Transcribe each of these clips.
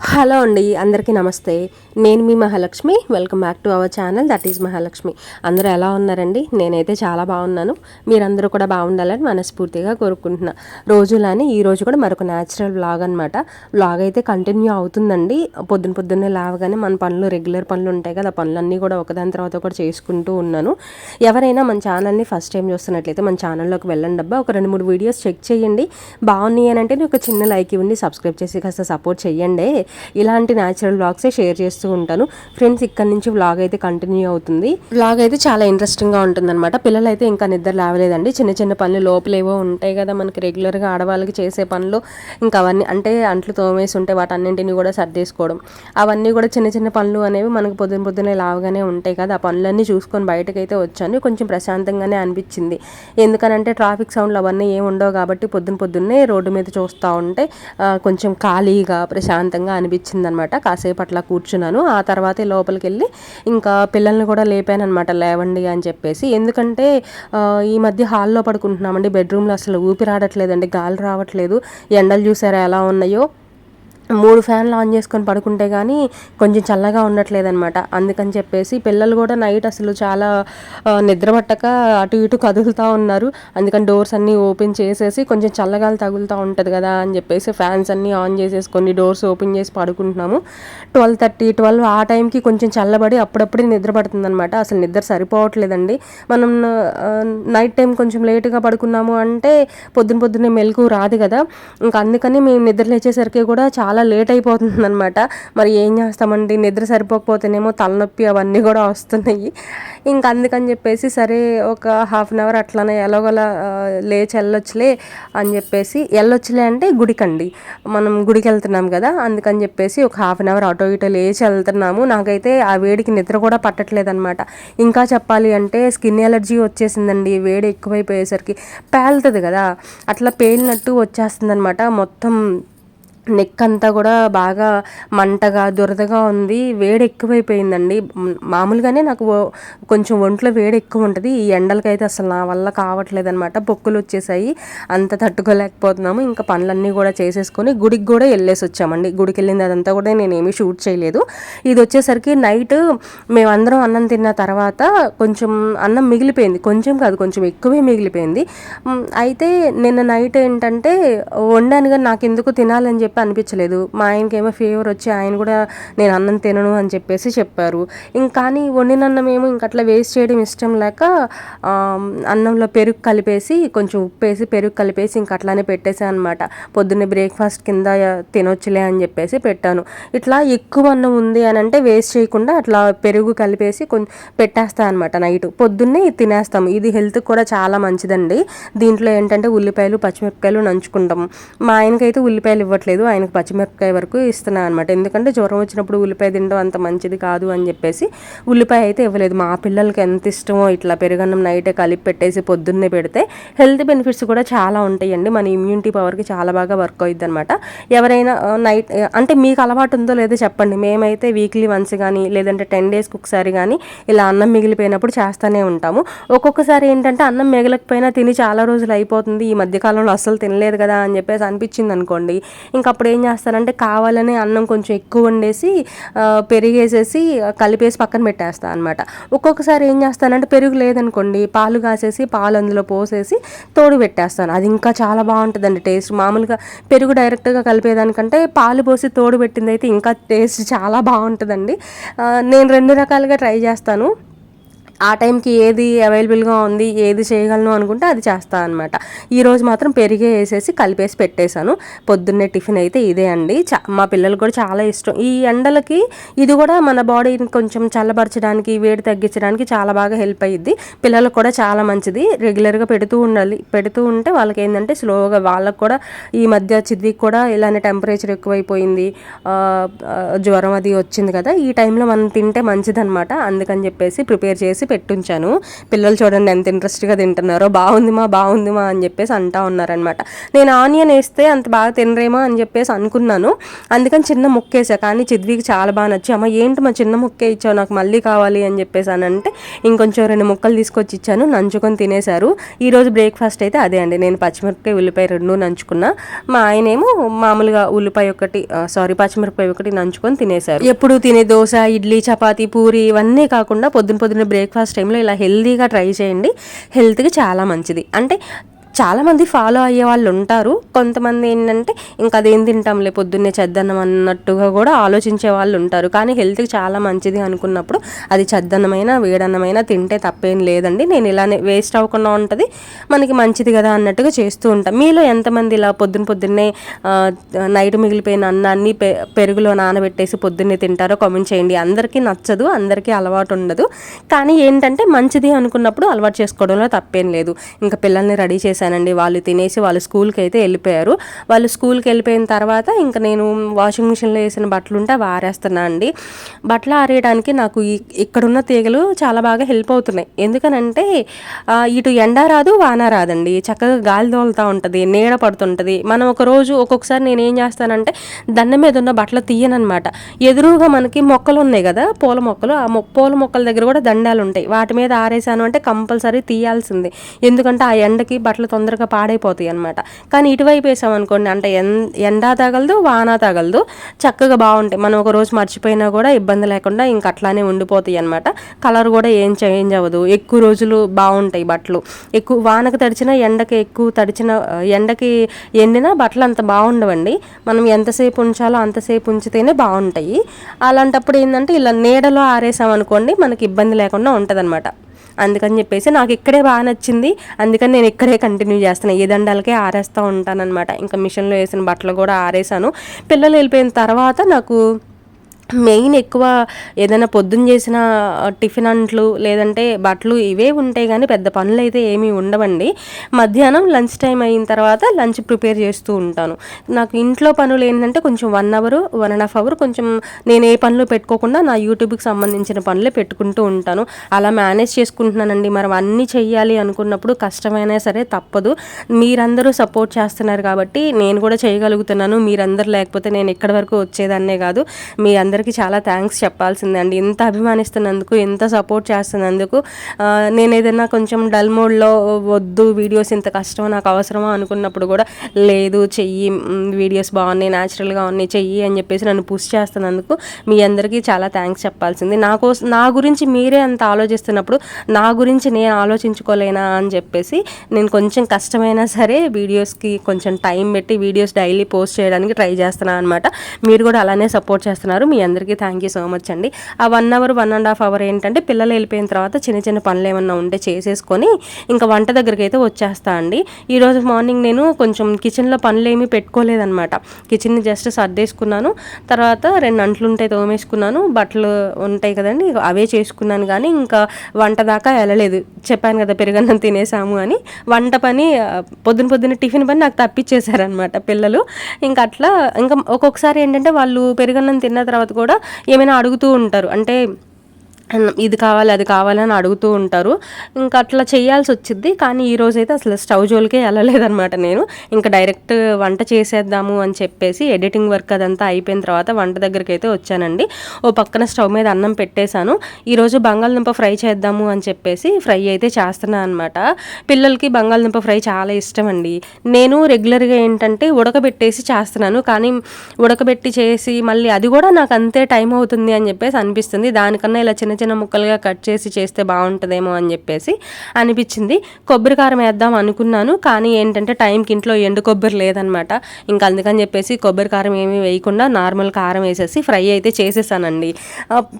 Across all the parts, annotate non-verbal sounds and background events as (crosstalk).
Hello అండి అందరికీ నమస్తే. నేను మీ Mahalakshmi welcome back to our channel that is Mahalakshmi. అందరూ ఎలా ఉన్నారండి? నేనైతే చాలా బాగున్నాను. మీరందరూ కూడా బాగుండాలని మనస్ఫూర్తిగా కోరుకుంటున్నా. రోజులానే ఈ రోజు కూడా మరొక న్యాచురల్ వ్లాగ్ అనమాట వ్లాగ్ అయితే కంటిన్యూ అవుతుందండి. పొద్దున పొద్దున్నే లేవగానే మన పనులు రెగ్యులర్ పనులు ఉంటాయి కదా పనులన్నీ కూడా ఒకదాని తర్వాత ఒకటి చేసుకుంటూ ఉన్నాను. ఎవరైనా మన ఛానల్ని ఫస్ట్ టైం చూస్తున్నట్లయితే మన ఛానల్లోకి వెళ్ళండి అబ్బా. ఒక రెండు మూడు వీడియోస్ చెక్ చేయండి. బాగున్నాయి అని అంటే ఒక చిన్న లైక్ ఇవ్వండి సబ్స్క్రైబ్ చేసి కాస్త సపోర్ట్ చేయండి ఇలాంటి న్యాచురల్ వ్లాగ్సే షేర్ చేస్తూ ఉంటాను. ఫ్రెండ్స్ ఇక్కడ నుంచి వ్లాగ్ అయితే కంటిన్యూ అవుతుంది. వ్లాగ్ అయితే చాలా ఇంట్రెస్టింగ్గా ఉంటుంది అనమాట పిల్లలు అయితే ఇంకా నిద్ర లేవలేదండి. చిన్న చిన్న పనులు లోపలేవో ఉంటాయి కదా మనకి రెగ్యులర్గా ఆడవాళ్ళకి చేసే పనులు. ఇంకా అవన్నీ అంటే అంట్లు తోమేసి ఉంటే వాటన్నింటినీ కూడా సర్దేసుకోవడం. అవన్నీ కూడా చిన్న చిన్న పనులు అనేవి మనకు పొద్దున పొద్దునే లావుగానే ఉంటాయి కదా. ఆ పనులన్నీ చూసుకొని బయటకైతే వచ్చాను. కొంచెం ప్రశాంతంగానే అనిపించింది. ఎందుకనంటే ట్రాఫిక్ సౌండ్లు అవన్నీ ఏమి ఉండవు కాబట్టి పొద్దున పొద్దున్నే రోడ్డు మీద చూస్తూ ఉంటే కొంచెం ఖాళీగా ప్రశాంతంగా అనిపించింది అనమాట కాసేపు అట్లా కూర్చున్నాను. ఆ తర్వాతే లోపలికి వెళ్ళి ఇంకా పిల్లల్ని కూడా లేపాను అనమాట లేవండి అని చెప్పేసి. ఎందుకంటే ఈ మధ్య హాల్లో పడుకుంటున్నామండి. బెడ్రూమ్లో అసలు ఊపిరాడట్లేదండి. గాలి రావట్లేదు. ఎండలు చూసారా ఎలా ఉన్నాయో? మూడు ఫ్యాన్లు ఆన్ చేసుకొని పడుకుంటే కానీ కొంచెం చల్లగా ఉండట్లేదనమాట అందుకని చెప్పేసి పిల్లలు కూడా నైట్ అసలు చాలా నిద్ర పట్టక అటు ఇటు కదులుతూ ఉన్నారు. అందుకని డోర్స్ అన్నీ ఓపెన్ చేసేసి కొంచెం చల్లగాలి తగులుతూ ఉంటుంది కదా అని చెప్పేసి ఫ్యాన్స్ అన్నీ ఆన్ చేసేసుకొని డోర్స్ ఓపెన్ చేసి పడుకుంటున్నాము. ట్వెల్వ్ థర్టీ ట్వెల్వ్ ఆ టైంకి కొంచెం చల్లబడి అప్పుడప్పుడే నిద్ర పడుతుందనమాట అసలు నిద్ర సరిపోవట్లేదండి. మనం నైట్ టైం కొంచెం లేటుగా పడుకున్నాము అంటే పొద్దున పొద్దున్నే మెలకు రాదు కదా. ఇంకా అందుకని మేము నిద్ర లేచేసరికి కూడా చాలా చాలా లేట్ అయిపోతుంది అనమాట మరి ఏం చేస్తామండి? నిద్ర సరిపోకపోతేనేమో తలనొప్పి అవన్నీ కూడా వస్తున్నాయి. ఇంకా అందుకని చెప్పేసి సరే ఒక హాఫ్ అన్ అవర్ అట్లానే ఎలాగోలా లేచి వెళ్ళొచ్చులే అని చెప్పేసి వెళ్ళొచ్చులే అంటే గుడికండి. మనం గుడికి వెళ్తున్నాం కదా అందుకని చెప్పేసి ఒక హాఫ్ అన్ అవర్ ఆటో ఇటో లేచి వెళ్తున్నాము. నాకైతే ఆ వేడికి నిద్ర కూడా పట్టట్లేదు అనమాట ఇంకా చెప్పాలి అంటే స్కిన్ ఎలర్జీ వచ్చేసిందండి. వేడి ఎక్కువైపోయేసరికి. పేలుతుంది కదా అట్లా పేలినట్టు వచ్చేస్తుంది అనమాట మొత్తం నెక్ అంతా కూడా బాగా మంటగా దురదగా ఉంది. వేడి ఎక్కువైపోయిందండి. మామూలుగానే నాకు కొంచెం ఒంట్లో వేడి ఎక్కువ ఉంటుంది. ఈ ఎండలకైతే అసలు నా వల్ల కావట్లేదు అనమాట బొక్కులు వచ్చేసాయి. అంత తట్టుకోలేకపోతున్నాము. ఇంకా పనులన్నీ కూడా చేసేసుకొని గుడికి కూడా వెళ్ళేసి వచ్చామండి. గుడికి వెళ్ళింది అదంతా కూడా నేనేమీ షూట్ చేయలేదు. ఇది వచ్చేసరికి నైట్ మేమందరం అన్నం తిన్న తర్వాత కొంచెం అన్నం మిగిలిపోయింది. కొంచెం కాదు కొంచెం ఎక్కువే మిగిలిపోయింది. అయితే నిన్న నైట్ ఏంటంటే వండాను కానీ నాకు ఎందుకు తినాలని చెప్పి అనిపించలేదు. మా ఆయనకేమో ఫీవర్ వచ్చి ఆయన కూడా నేను అన్నం తినను అని చెప్పేసి చెప్పారు. ఇంక కానీ వండిన అన్నం ఏమో ఇంక అట్లా వేస్ట్ చేయడం ఇష్టం లేక అన్నంలో పెరుగు కలిపేసి కొంచెం ఉప్పేసి పెరుగు కలిపేసి ఇంక అట్లానే పెట్టేసాను అనమాట పొద్దున్నే బ్రేక్ఫాస్ట్ కింద తినొచ్చులే అని చెప్పేసి పెట్టాను. ఇట్లా ఎక్కువ అన్నం ఉంది అని అంటే వేస్ట్ చేయకుండా అట్లా పెరుగు కలిపేసి కొంచెం పెట్టేస్తాను అనమాట నైట్ పొద్దున్నే తినేస్తాము ఇది హెల్త్కి కూడా చాలా మంచిదండి. దీంట్లో ఏంటంటే ఉల్లిపాయలు పచ్చిమిరపకాయలు నంచుకుంటాం. మా ఆయనకైతే ఉల్లిపాయలు ఇవ్వట్లేదు. ఆయనకు పచ్చిమిరపకాయ వరకు ఇస్తున్నాను అనమాట ఎందుకంటే జ్వరం వచ్చినప్పుడు ఉల్లిపాయ తినడం అంత మంచిది కాదు అని చెప్పేసి ఉల్లిపాయ అయితే ఇవ్వలేదు. మా పిల్లలకి ఎంత ఇష్టమో ఇట్లా పెరుగన్నం నైటే కలిపి పెట్టేసి పొద్దున్నే పెడితే హెల్త్ బెనిఫిట్స్ కూడా చాలా ఉంటాయండి. మన ఇమ్యూనిటీ పవర్కి చాలా బాగా వర్క్ అవుతుంది అనమాట ఎవరైనా నైట్ అంటే మీకు అలవాటు ఉందో లేదో చెప్పండి. మేమైతే వీక్లీ వన్స్ కానీ లేదంటే టెన్ డేస్కి ఒకసారి కానీ ఇలా అన్నం మిగిలిపోయినప్పుడు చేస్తూనే ఉంటాము. ఒక్కొక్కసారి ఏంటంటే అన్నం మిగలకపోయినా తిని చాలా రోజులు అయిపోతుంది. ఈ మధ్యకాలంలో అస్సలు తినలేదు కదా అని చెప్పేసి అనిపించింది అనుకోండి ఇంకా అప్పుడు ఏం చేస్తానంటే కావాలని అన్నం కొంచెం ఎక్కువ వండేసి పెరిగేసేసి కలిపేసి పక్కన పెట్టేస్తాను అనమాట ఒక్కొక్కసారి ఏం చేస్తానంటే పెరుగు లేదనుకోండి పాలు కాసేసి పాలు అందులో పోసేసి తోడు పెట్టేస్తాను. అది ఇంకా చాలా బాగుంటుందండి టేస్ట్. మామూలుగా పెరుగు డైరెక్ట్గా కలిపేదానికంటే పాలు పోసి తోడు పెట్టింది అయితే ఇంకా టేస్ట్ చాలా బాగుంటుందండి. నేను రెండు రకాలుగా ట్రై చేస్తాను. ఆ టైంకి ఏది అవైలబుల్గా ఉంది ఏది చేయగలను అనుకుంటే అది చేస్తాను అనమాట ఈరోజు మాత్రం పెరిగే వేసేసి కలిపేసి పెట్టేశాను. పొద్దున్నే టిఫిన్ అయితే ఇదే అండి. చా మా పిల్లలు కూడా చాలా ఇష్టం. ఈ ఎండలకి ఇది కూడా మన బాడీని కొంచెం చల్లబరచడానికి వేడి తగ్గించడానికి చాలా బాగా హెల్ప్ అయ్యిద్ది పిల్లలకు కూడా చాలా మంచిది. రెగ్యులర్గా పెడుతూ ఉండాలి. పెడుతూ ఉంటే వాళ్ళకి ఏంటంటే స్లోగా వాళ్ళకు కూడా ఈ మధ్య చిద్దికి కూడా ఇలానే టెంపరేచర్ ఎక్కువైపోయింది. జ్వరం అది వచ్చింది కదా ఈ టైంలో మనం తింటే మంచిదనమాట అందుకని చెప్పేసి ప్రిపేర్ చేసి పెట్టుంచాను. పిల్లలు చూడండి ఎంత ఇంట్రెస్ట్గా తింటున్నారో బాగుంది మా బాగుంది మా అని చెప్పేసి అంటా ఉన్నారనమాట నేను ఆనియన్ వేస్తే అంత బాగా తినరేమో అని చెప్పేసి అనుకున్నాను. అందుకని చిన్న ముక్క వేసా కానీ చిద్వికి చాలా బాగా నచ్చి అమ్మ ఏంటి మా చిన్న ముక్కే ఇచ్చావు? నాకు మళ్ళీ కావాలి అని చెప్పేసి అని అంటే ఇంకొంచెం రెండు ముక్కలు తీసుకొచ్చి ఇచ్చాను. నంచుకొని తినేశారు. ఈరోజు బ్రేక్ఫాస్ట్ అయితే అదే అండి. నేను పచ్చిమిరపకాయ ఉల్లిపాయ రెండు నంచుకున్నా. మా ఆయనేమో మామూలుగా ఉల్లిపాయ ఒకటి సారీ పచ్చిమిరపకాయ ఒకటి నంచుకొని తినేశారు. ఎప్పుడు తినే దోశ ఇడ్లీ చపాతి పూరి ఇవన్నీ కాకుండా పొద్దున పొద్దున్న బ్రేక్ఫాస్ట్ టైంలో ఇలా హెల్తీగా ట్రై చేయండి. హెల్త్కి చాలా మంచిది. అంటే చాలామంది ఫాలో అయ్యే వాళ్ళు ఉంటారు. కొంతమంది ఏంటంటే ఇంకా అదేం తింటాంలే పొద్దున్నే చెద్దన్నం అన్నట్టుగా కూడా ఆలోచించే వాళ్ళు ఉంటారు. కానీ హెల్త్కి చాలా మంచిది అనుకున్నప్పుడు అది చెద్దన్నమైన వేడన్నమైన తింటే తప్పేం లేదండి. నేను ఇలానే వేస్ట్ అవ్వకుండా ఉంటుంది. మనకి మంచిది కదా అన్నట్టుగా చేస్తూ ఉంటాం. మీలో ఎంతమంది ఇలా పొద్దున పొద్దున్నే నైట్ మిగిలిపోయిన అన్నాన్ని పె పెరుగులో నానబెట్టేసి పొద్దున్నే తింటారో కామెంట్ చేయండి. అందరికీ నచ్చదు అందరికీ అలవాటు ఉండదు. కానీ ఏంటంటే మంచిది అనుకున్నప్పుడు అలవాటు చేసుకోవడంలో తప్పేం లేదు. ఇంకా పిల్లల్ని రెడీ చేశాను చేశానండి. వాళ్ళు తినేసి వాళ్ళు స్కూల్కి అయితే వెళ్ళిపోయారు. వాళ్ళు స్కూల్కి వెళ్ళిపోయిన తర్వాత ఇంకా నేను వాషింగ్ మిషన్లో వేసిన బట్టలు ఉంటే అవి ఆరేస్తున్నా అండి. బట్టలు ఆరేయడానికి నాకు ఇక్కడున్న తీగలు చాలా బాగా హెల్ప్ అవుతున్నాయి. ఎందుకనంటే ఇటు ఎండ రాదు వాన రాదండి. చక్కగా గాలి తోలుతూ ఉంటుంది నీడ పడుతుంటుంది. మనం ఒక రోజు ఒక్కొక్కసారి నేను ఏం చేస్తానంటే దండం మీద ఉన్న బట్టలు తీయనమాట ఎదురుగా మనకి మొక్కలు ఉన్నాయి కదా పూల మొక్కలు. ఆ పూల మొక్కల దగ్గర కూడా దండాలు ఉంటాయి వాటి మీద ఆరేసాను అంటే కంపల్సరీ తీయాల్సిందే. ఎందుకంటే ఆ ఎండకి బట్టలు తొందరగా పాడైపోతాయి అనమాట కానీ ఇటువైపు వేసామనుకోండి అంటే ఎండా తగలదు వాన తగలదు చక్కగా బాగుంటాయి. మనం ఒక రోజు మర్చిపోయినా కూడా ఇబ్బంది లేకుండా ఇంక అట్లానే ఉండిపోతాయి అనమాట కలర్ కూడా ఏం చేంజ్ అవ్వదు. ఎక్కువ రోజులు బాగుంటాయి బట్టలు. ఎక్కువ వానకు తడిచిన ఎండకి ఎక్కువ తడిచిన ఎండకి ఎండినా బట్టలు అంత బాగుండవండి. మనం ఎంతసేపు ఉంచాలో అంతసేపు ఉంచితేనే బాగుంటాయి. అలాంటప్పుడు ఏంటంటే ఇలా నీడలో ఆరేసామనుకోండి మనకి ఇబ్బంది లేకుండా ఉంటుంది అందుకని చెప్పేసి నాకు ఇక్కడే బాగా నచ్చింది. అందుకని నేను ఇక్కడే కంటిన్యూ చేస్తాను ఏ దండాలకే ఆరేస్తూ ఉంటానన్నమాట. ఇంకా మిషన్లో వేసిన బట్టలు కూడా ఆరేసాను పిల్లలు వెళ్ళిపోయిన తర్వాత నాకు మెయిన్ ఎక్కువ ఏదైనా పొద్దున్న చేసిన టిఫిన్ అంట్లు లేదంటే బట్టలు ఇవే ఉంటాయి కానీ పెద్ద పనులు అయితే ఏమీ ఉండవండి. మధ్యాహ్నం లంచ్ టైం అయిన తర్వాత లంచ్ ప్రిపేర్ చేస్తూ ఉంటాను. నాకు ఇంట్లో పనులు ఏంటంటే కొంచెం one hour one and half hour కొంచెం నేను ఏ పనులు పెట్టుకోకుండా నా యూట్యూబ్కి సంబంధించిన పనులే పెట్టుకుంటూ ఉంటాను. అలా మేనేజ్ చేసుకుంటున్నానండి. మరి అన్నీ చెయ్యాలి అనుకున్నప్పుడు కష్టమైనా సరే తప్పదు. మీరందరూ సపోర్ట్ చేస్తున్నారు కాబట్టి నేను కూడా చేయగలుగుతున్నాను. మీరందరూ లేకపోతే నేను ఎక్కడి వరకు వచ్చేదాన్నే కాదు. మీ అందరూ అందరికీ చాలా థ్యాంక్స్ చెప్పాల్సిందే అండి ఎంత అభిమానిస్తున్నందుకు ఎంత సపోర్ట్ చేస్తున్నందుకు. నేను ఏదైనా కొంచెం డల్ మోడ్లో వద్దు వీడియోస్ ఇంత కష్టమో నాకు అవసరమా అనుకున్నప్పుడు కూడా లేదు చెయ్యి వీడియోస్ బాగున్నాయి న్యాచురల్గా ఉన్నాయి చెయ్యి అని చెప్పేసి నన్ను పుష్ చేస్తున్నందుకు మీ అందరికీ చాలా థ్యాంక్స్ చెప్పాల్సింది. నా కోసం నా గురించి మీరే అంత ఆలోచిస్తున్నప్పుడు నా గురించి నేను ఆలోచించుకోలేనా అని చెప్పేసి నేను కొంచెం కష్టమైనా సరే వీడియోస్కి కొంచెం టైం పెట్టి వీడియోస్ డైలీ పోస్ట్ చేయడానికి ట్రై చేస్తున్నాను అనమాట మీరు కూడా అలానే సపోర్ట్ చేస్తున్నారు మీ అందరికీ థ్యాంక్ యూ సో మచ్ అండి. ఆ one hour one and half hour ఏంటంటే పిల్లలు వెళ్ళిపోయిన తర్వాత చిన్న చిన్న పనులు ఏమన్నా ఉంటే చేసేసుకొని ఇంకా వంట దగ్గరికి అయితే వచ్చేస్తా అండి. ఈరోజు మార్నింగ్ నేను కొంచెం కిచెన్లో పనులు ఏమీ పెట్టుకోలేదనమాట కిచెన్ని జస్ట్ సర్దేసుకున్నాను. తర్వాత రెండు అంట్లు ఉంటాయి తోమేసుకున్నాను. బట్టలు ఉంటాయి కదండి అవే చేసుకున్నాను కానీ ఇంకా వంట దాకా వెళ్ళలేదు. చెప్పాను కదా పెరుగన్నం తినేసాము అని. వంట పని పొద్దున పొద్దున్న టిఫిన్ పని నాకు తప్పించేశారనమాట పిల్లలు. ఇంకా అట్లా ఇంకా ఒక్కొక్కసారి ఏంటంటే వాళ్ళు పెరుగన్నం తిన్న తర్వాత కూడా ఏమైనా అడుగుతూ ఉంటారు. అంటే ఇది కావాలి అది కావాలని అడుగుతూ ఉంటారు. ఇంకా అట్లా చేయాల్సి వచ్చింది కానీ ఈరోజు అయితే అసలు స్టవ్ జోలికే వెళ్ళలేదనమాట నేను. ఇంకా డైరెక్ట్ వంట చేసేద్దాము అని చెప్పేసి ఎడిటింగ్ వర్క్ అదంతా అయిపోయిన తర్వాత వంట దగ్గరికి అయితే వచ్చానండి. ఓ పక్కన స్టవ్ మీద అన్నం పెట్టేశాను. ఈరోజు బంగాళదుంప ఫ్రై చేద్దాము అని చెప్పేసి ఫ్రై అయితే చేస్తున్నాను అనమాట పిల్లలకి బంగాళదుంప ఫ్రై చాలా ఇష్టం అండి నేను రెగ్యులర్గా ఏంటంటే ఉడకబెట్టేసి చేస్తున్నాను. కానీ ఉడకబెట్టి చేసి మళ్ళీ అది కూడా నాకు అంతే టైం అవుతుంది అని చెప్పేసి అనిపిస్తుంది. దానికన్నా ఇలా చిన్న చిన్న ముక్కలుగా కట్ చేసి చేస్తే బాగుంటుందేమో అని చెప్పేసి అనిపించింది. కొబ్బరి కారం వేద్దాం అనుకున్నాను కానీ ఏంటంటే టైంకి ఇంట్లో ఎండు కొబ్బరి లేదనమాట. ఇంకా అందుకని చెప్పేసి కొబ్బరి కారం ఏమీ వేయకుండా నార్మల్ కారం వేసేసి ఫ్రై అయితే చేసేసానండి.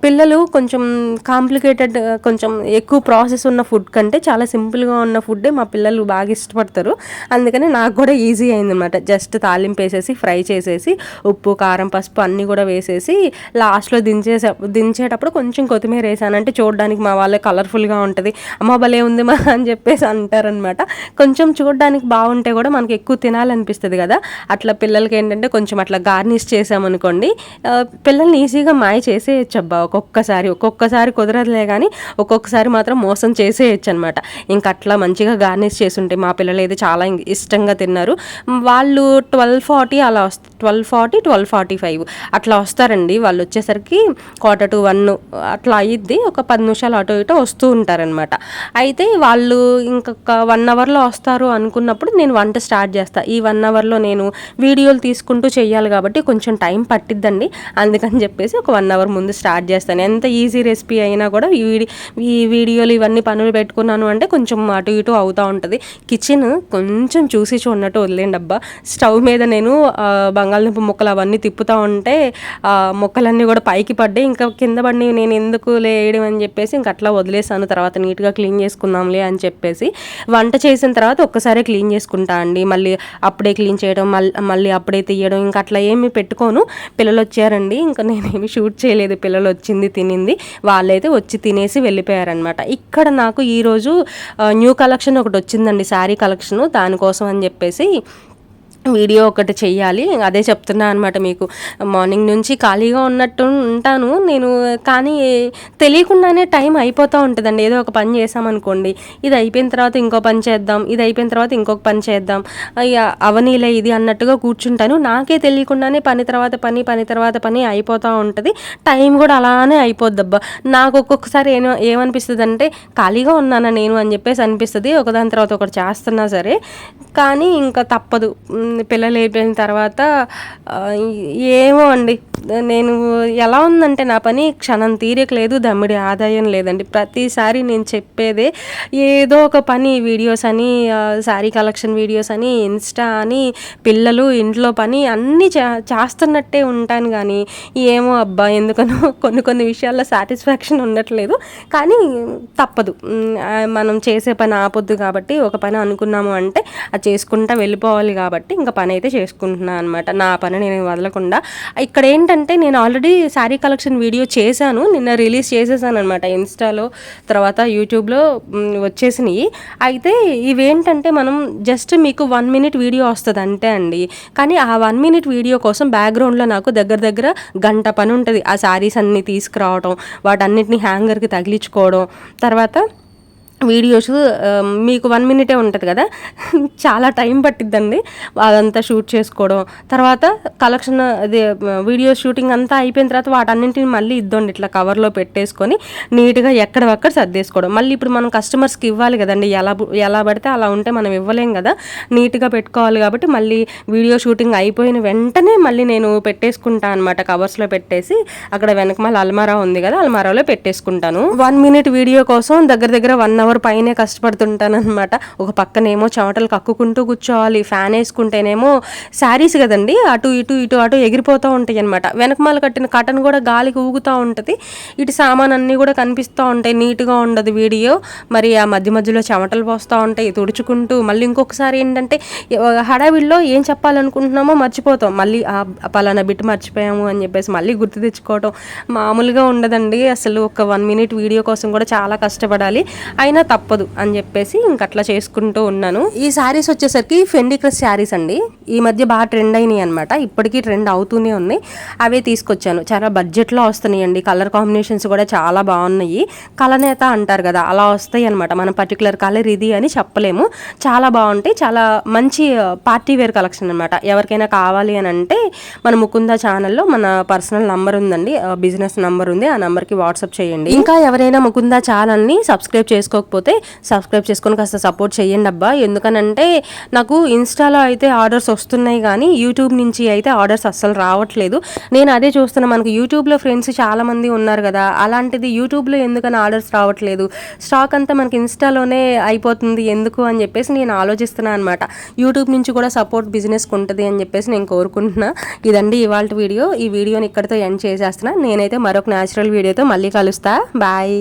పిల్లలు కొంచెం కాంప్లికేటెడ్ కొంచెం ఎక్కువ ప్రాసెస్ ఉన్న ఫుడ్ కంటే చాలా సింపుల్గా ఉన్న ఫుడ్డే మా పిల్లలు బాగా ఇష్టపడతారు. అందుకని నాకు కూడా ఈజీ అయిందనమాట. జస్ట్ తాలింపు వేసేసి ఫ్రై చేసేసి ఉప్పు కారం పసుపు అన్నీ కూడా వేసేసి లాస్ట్లో దించేసే దించేటప్పుడు కొంచెం కొత్తిమీర వేసానంటే చూడడానికి మా వాళ్ళే కలర్ఫుల్గా ఉంటుంది. అమ్మ భలే ఉంది మా అని చెప్పేసి అంటారనమాట కొంచెం చూడడానికి బాగుంటే కూడా మనకి ఎక్కువ తినాలనిపిస్తుంది కదా. అట్లా పిల్లలకి ఏంటంటే కొంచెం అట్లా గార్నిష్ చేసామనుకోండి పిల్లల్ని ఈజీగా మాయ చేసేయచ్చు అబ్బా ఒక్కొక్కసారి ఒక్కొక్కసారి కుదరదులే కానీ ఒక్కొక్కసారి మాత్రం మోసం చేసేయచ్చు అనమాట ఇంకా అట్లా మంచిగా గార్నిష్ చేసి ఉంటే మా పిల్లలు అయితే చాలా ఇష్టంగా తిన్నారు. వాళ్ళు ట్వెల్వ్ ఫార్టీ అలా వస్త twelve forty twelve forty five. అట్లా వస్తారండి. వాళ్ళు వచ్చేసరికి క్వార్టర్ టు వన్ అట్లా అయ్యిద్ది ఒక పది నిమిషాలు అటు ఇటు వస్తూ ఉంటారనమాట అయితే వాళ్ళు ఇంకొక వన్ అవర్లో వస్తారు అనుకున్నప్పుడు నేను వంట స్టార్ట్ చేస్తాను ఈ వన్ అవర్లో నేను వీడియోలు తీసుకుంటూ చేయాలి కాబట్టి కొంచెం టైం పట్టిద్దండి. అందుకని చెప్పేసి ఒక వన్ అవర్ ముందు స్టార్ట్ చేస్తాను. ఎంత ఈజీ రెసిపీ అయినా కూడా ఈ ఈ వీడియోలు ఇవన్నీ పనులు పెట్టుకున్నాను అంటే కొంచెం అటు ఇటు అవుతూ ఉంటుంది. కిచెన్ కొంచెం చూసి చూడనట్టు వదిలేండి అబ్బా. స్టవ్ మీద నేను ఆ, బంగాళదుంప ముక్కలు అవన్నీ తిప్పుతూ ఉంటే ఆ, ముక్కలన్నీ కూడా పైకి పడ్డాయి. ఇంకా కింద పడినవి నేను ఎందుకు లేయడం అని చెప్పేసి ఇంక అట్లా వదిలేసాను తర్వాత నీట్గా క్లీన్ చేసుకుందాంలే అని చెప్పేసి వంట చేసిన తర్వాత ఒక్కసారి క్లీన్ చేసుకుంటా అండి. మళ్ళీ అప్పుడే క్లీన్ చేయడం మళ్ళీ మళ్ళీ అప్పుడే తీయడం ఇంకా అట్లా ఏమి పెట్టుకోను. పిల్లలు వచ్చారండి. ఇంకా నేనేమి షూట్ చేయలేదు. పిల్లలు వచ్చింది తినింది. వాళ్ళైతే వచ్చి తినేసి వెళ్ళిపోయారనమాట ఇక్కడ నాకు ఈరోజు న్యూ కలెక్షన్ ఒకటి వచ్చిందండి. శారీ కలెక్షన్ దానికోసం అని చెప్పేసి వీడియో ఒకటి చెయ్యాలి. అదే చెప్తున్నా అనమాట మీకు. మార్నింగ్ నుంచి ఖాళీగా ఉన్నట్టు ఉంటాను. నేను కానీ తెలియకుండానే టైం అయిపోతూ ఉంటుందండి. ఏదో ఒక పని చేసామనుకోండి ఇది అయిపోయిన తర్వాత ఇంకో పని చేద్దాం. ఇది అయిపోయిన తర్వాత ఇంకొక పని చేద్దాం. అవనీలే ఇది అన్నట్టుగా కూర్చుంటాను. నాకే తెలియకుండానే పని తర్వాత పని పని తర్వాత పని అయిపోతూ ఉంటుంది. టైం కూడా అలానే అయిపోద్దబ్బా. నాకు ఒక్కొక్కసారి ఏమో ఏమనిపిస్తుంది అంటే ఖాళీగా ఉన్నానా నేను అని చెప్పేసి అనిపిస్తుంది. ఒకదాని తర్వాత ఒకటి చేస్తున్నా సరే. కానీ ఇంకా తప్పదు. పిల్లలు అయిపోయిన తర్వాత ఏమో అండి. నేను ఎలా ఉందంటే నా పని క్షణం తీరికలేదు దమ్మిడి ఆదాయం లేదండి. ప్రతిసారి నేను చెప్పేదే ఏదో ఒక పని వీడియోస్ అని శారీ కలెక్షన్ వీడియోస్ అని ఇన్స్టా అని పిల్లలు ఇంట్లో పని అన్నీ చే చేస్తున్నట్టే ఉంటాను కానీ ఏమో అబ్బా ఎందుకనో కొన్ని కొన్ని విషయాల్లో సాటిస్ఫాక్షన్ ఉండట్లేదు. కానీ తప్పదు. మనం చేసే పని ఆపొద్దు కాబట్టి ఒక పని అనుకున్నాము అంటే అది చేసుకుంటా వెళ్ళిపోవాలి కాబట్టి ఇంకా పని అయితే చేసుకుంటున్నాను అనమాట నా పని నేను వదలకుండా. ఇక్కడ ఏంటంటే నేను ఆల్రెడీ శారీ కలెక్షన్ వీడియో చేశాను. నిన్న రిలీజ్ చేసేసాను అనమాట ఇన్స్టాలో తర్వాత యూట్యూబ్లో వచ్చేసినాయి. అయితే ఇవేంటంటే మనం జస్ట్ మీకు వన్ మినిట్ వీడియో వస్తుంది అంతే అండి. కానీ ఆ వన్ మినిట్ వీడియో కోసం బ్యాక్గ్రౌండ్లో నాకు దగ్గర దగ్గర గంట పని ఉంటుంది. ఆ శారీస్ అన్నీ తీసుకురావడం వాటన్నిటిని హ్యాంగర్కి తగిలించుకోవడం. తర్వాత వీడియోస్ మీకు వన్ మినిటే ఉంటుంది కదా? (laughs) చాలా టైం పట్టిద్దండి. అదంతా షూట్ చేసుకోవడం. తర్వాత కలెక్షన్ అదే వీడియో షూటింగ్ అంతా అయిపోయిన తర్వాత వాటన్నింటిని మళ్ళీ ఇద్దండి. ఇట్లా కవర్లో పెట్టేసుకొని నీట్గా ఎక్కడవక్కడ సర్దేసుకోవడం. మళ్ళీ ఇప్పుడు మనం కస్టమర్స్కి ఇవ్వాలి కదండి. ఎలా ఎలా పడితే అలా ఉంటే మనం ఇవ్వలేం కదా? నీట్గా పెట్టుకోవాలి కాబట్టి మళ్ళీ వీడియో షూటింగ్ అయిపోయిన వెంటనే మళ్ళీ నేను పెట్టేసుకుంటాను అనమాట కవర్స్లో పెట్టేసి అక్కడ వెనక మళ్ళీ అల్మారా ఉంది కదా అల్మారాలో పెట్టేసుకుంటాను. వన్ మినిట్ వీడియో కోసం దగ్గర దగ్గర వన్ అవర్ పైనే కష్టపడుతుంటానమాట ఒక పక్కనేమో చెమటలు కక్కుకుంటూ కూర్చోవాలి ఫ్యాన్ వేసుకుంటేనేమో శారీస్ కదండి అటు ఇటు ఇటు అటు ఎగిరిపోతూ ఉంటాయి అనమాట వెనకమాల కట్టిన కటన్ కూడా గాలికి ఊగుతూ ఉంటుంది ఇటు సామాన్ అన్నీ కూడా కనిపిస్తూ ఉంటాయి నీట్గా ఉండదు వీడియో. మరి ఆ మధ్య మధ్యలో చెమటలు పోస్తూ ఉంటాయి తుడుచుకుంటూ మళ్ళీ ఇంకొకసారి ఏంటంటే హడావిడిలో ఏం చెప్పాలనుకుంటున్నామో మర్చిపోతాం. మళ్ళీ ఆ పలానా బిట్ మర్చిపోయాము అని చెప్పేసి మళ్ళీ గుర్తు తెచ్చుకోవటం మామూలుగా ఉండదండి. అసలు ఒక వన్ మినిట్ వీడియో కోసం కూడా చాలా కష్టపడాలి. అయినా తప్పదు అని చెప్పేసి ఇంక అట్లా చేసుకుంటూ ఉన్నాను. ఈ శారీస్ వచ్చేసరికి ఫెండిక్రస్ శారీస్ అండి. ఈ మధ్య బాగా ట్రెండ్ అయినాయి అనమాట ఇప్పటికీ ట్రెండ్ అవుతూనే ఉన్నాయి. అవే తీసుకొచ్చాను. చాలా బడ్జెట్లో వస్తున్నాయి అండి కలర్ కాంబినేషన్స్ కూడా చాలా బాగున్నాయి. కలనేత అంటారు కదా అలా వస్తాయి అనమాట మనం పర్టికులర్ కలర్ ఇది అని చెప్పలేము. చాలా బాగుంటాయి. చాలా మంచి పార్టీ వేర్ కలెక్షన్ అనమాట ఎవరికైనా కావాలి అని అంటే మన ముకుంద ఛానల్లో మన పర్సనల్ నంబర్ ఉందండి. బిజినెస్ నంబర్ ఉంది. ఆ నంబర్కి వాట్సాప్ చేయండి. ఇంకా ఎవరైనా ముకుంద ఛానల్ని సబ్స్క్రైబ్ చేసుకోకపోతే సబ్స్క్రైబ్ చేసుకొని కాస్త సపోర్ట్ చేయండి అబ్బా. ఎందుకనంటే నాకు ఇన్స్టాలో అయితే ఆర్డర్స్ వస్తున్నాయి కానీ యూట్యూబ్ నుంచి అయితే ఆర్డర్స్ అస్సలు రావట్లేదు. నేను అదే చూస్తున్నా మనకు యూట్యూబ్లో ఫ్రెండ్స్ చాలామంది ఉన్నారు కదా. అలాంటిది యూట్యూబ్లో ఎందుకని ఆర్డర్స్ రావట్లేదు? స్టాక్ అంతా మనకి ఇన్స్టాలోనే అయిపోతుంది ఎందుకు అని చెప్పేసి నేను ఆలోచిస్తున్నాను అనమాట యూట్యూబ్ నుంచి కూడా సపోర్ట్ బిజినెస్కి ఉంటుంది అని చెప్పేసి నేను కోరుకుంటున్నా. ఇదండి ఇవాళ వీడియో. ఈ వీడియోని ఇక్కడితో ఎండ్ చేసేస్తున్నా. నేనైతే మరొక న్యాచురల్ వీడియోతో మళ్ళీ కలుస్తా. బాయ్